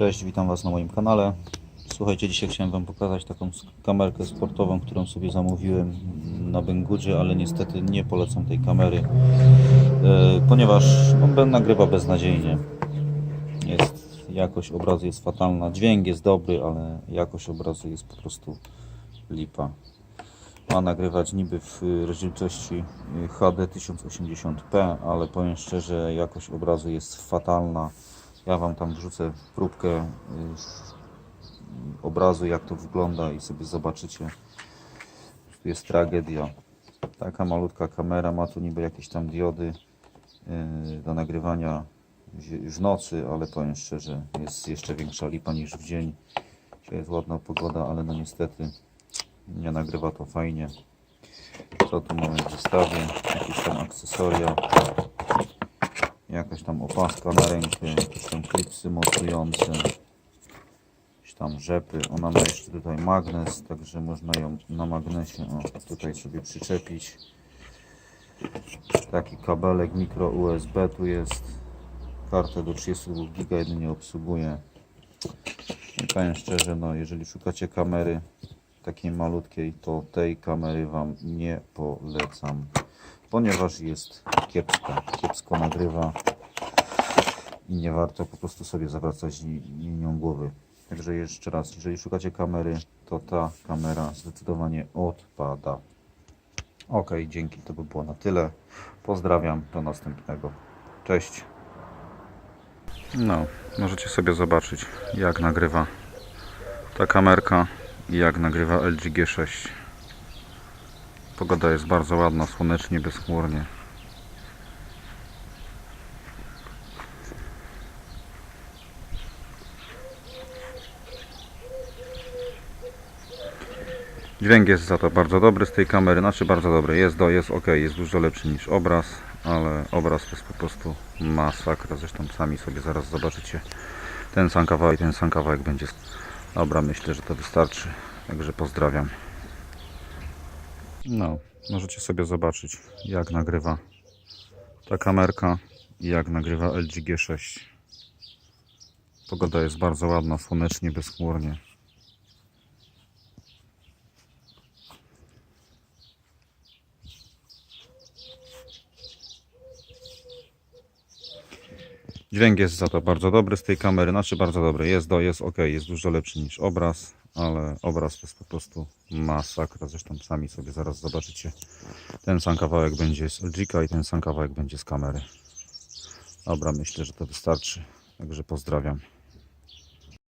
Cześć, witam Was na moim kanale. Słuchajcie, dzisiaj chciałem Wam pokazać taką kamerkę sportową, którą sobie zamówiłem na Banggoodzie, ale niestety nie polecam tej kamery, e, ponieważ no, Ben nagrywa beznadziejnie. Jest, jakość obrazu jest fatalna, dźwięk jest dobry, ale jakość obrazu jest po prostu lipa. Ma nagrywać niby w rozdzielczości HD 1080p, ale powiem szczerze, jakość obrazu jest fatalna. Ja Wam tam wrzucę próbkę y, obrazu, jak to wygląda i sobie zobaczycie. Tu jest tragedia. Taka malutka kamera, ma tu niby jakieś tam diody y, do nagrywania w nocy, ale powiem szczerze, jest jeszcze większa lipa niż w dzień. Dzisiaj jest ładna pogoda, ale no niestety nie nagrywa to fajnie. Co tu mamy w zestawie? Jakieś tam akcesoria, jakaś tam opaska na rękę, jakieś tam klipsy mocujące, jakieś tam rzepy. Ona ma jeszcze tutaj magnes, także można ją na magnesie o, tutaj sobie przyczepić. Taki kabelek mikro USB tu jest. Kartę do 32 GB jedynie obsługuje. I powiem szczerze, no jeżeli szukacie kamery takiej malutkiej, to tej kamery Wam nie polecam, ponieważ jest kiepska, kiepsko nagrywa i nie warto po prostu sobie zawracać ni- nią głowy. Także jeszcze raz, jeżeli szukacie kamery, to ta kamera zdecydowanie odpada. Ok, dzięki, to by było na tyle. Pozdrawiam, do następnego. Cześć. No, możecie sobie zobaczyć, jak nagrywa ta kamerka i jak nagrywa LG G6. Pogoda jest bardzo ładna, słonecznie, bezchmurnie. Dźwięk jest za to bardzo dobry z tej kamery, znaczy bardzo dobry, jest, do, jest ok, jest dużo lepszy niż obraz, ale obraz to jest po prostu masakra, zresztą sami sobie zaraz zobaczycie ten sam kawałek, ten sam kawałek będzie. Dobra, myślę, że to wystarczy, także pozdrawiam. No, możecie sobie zobaczyć jak nagrywa ta kamerka i jak nagrywa LG G6. Pogoda jest bardzo ładna, słonecznie, bezchmurnie. Dźwięk jest za to bardzo dobry z tej kamery, znaczy bardzo dobry, jest, do, jest ok, jest dużo lepszy niż obraz, ale obraz to jest po prostu masakra, zresztą sami sobie zaraz zobaczycie. Ten sam kawałek będzie z LG i ten sam kawałek będzie z kamery. Dobra, myślę, że to wystarczy, także pozdrawiam.